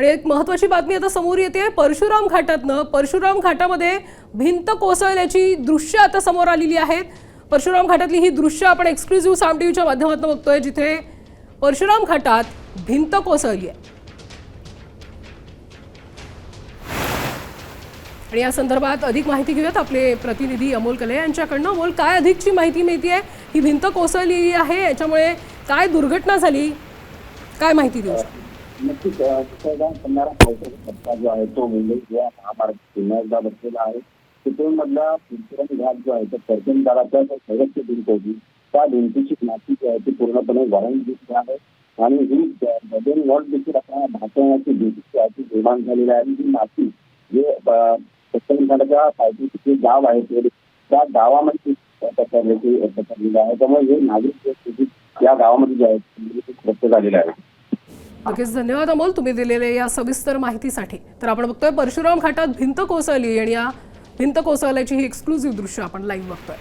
आणि एक महत्वाची बातमी आता समोर येते. परशुराम घाटातनं परशुराम घाटामध्ये भिंत कोसळल्याची दृश्य आता समोर आलेली आहेत. परशुराम घाटातली ही दृश्य आपण एक्सक्लुझिव्ह साम टीव्हीच्या माध्यमातून बघतोय जिथे परशुराम घाटात भिंत कोसळली आहे. आणि या संदर्भात अधिक माहिती घेऊयात आपले प्रतिनिधी अमोल कले यांच्याकडनं. अमोल काय अधिकची माहिती मिळते आहे ही भिंत कोसळलेली आहे याच्यामुळे काय दुर्घटना झाली? काय माहिती देऊ शकतो? नक्कीच पावसाचा धक्का जो आहे तो मुंबई या महामार्ग एकदा बसलेला आहे चिपळूण मधला घाट जो आहे तो कर्जनदाराचा जो संरक्षित भिंत होती त्या भिंतीची माती जी आहे ती पूर्णपणे वाळून दिसली आहे आणि ही बदल वॉल देखील आपल्याला भासवण्याची भीती जी आहे ती निर्माण झालेली आहे ही माती जे पश्चिम घाटाच्या पायथ्याचे जे गाव आहे ते त्या गावामध्ये ती पसरल्याची पसरलेली आहे त्यामुळे हे नागरिक या गावामध्ये जे आहेत ते झालेले आहे नक्कीच धन्यवाद अमोल तुम्ही दिलेल्या या सविस्तर माहितीसाठी. तर आपण बघतोय परशुराम घाटात भिंत कोसळली आणि या भिंत कोसळल्याची ही एक्सक्लुझिव्ह दृश्य आपण लाईव्ह बघतोय.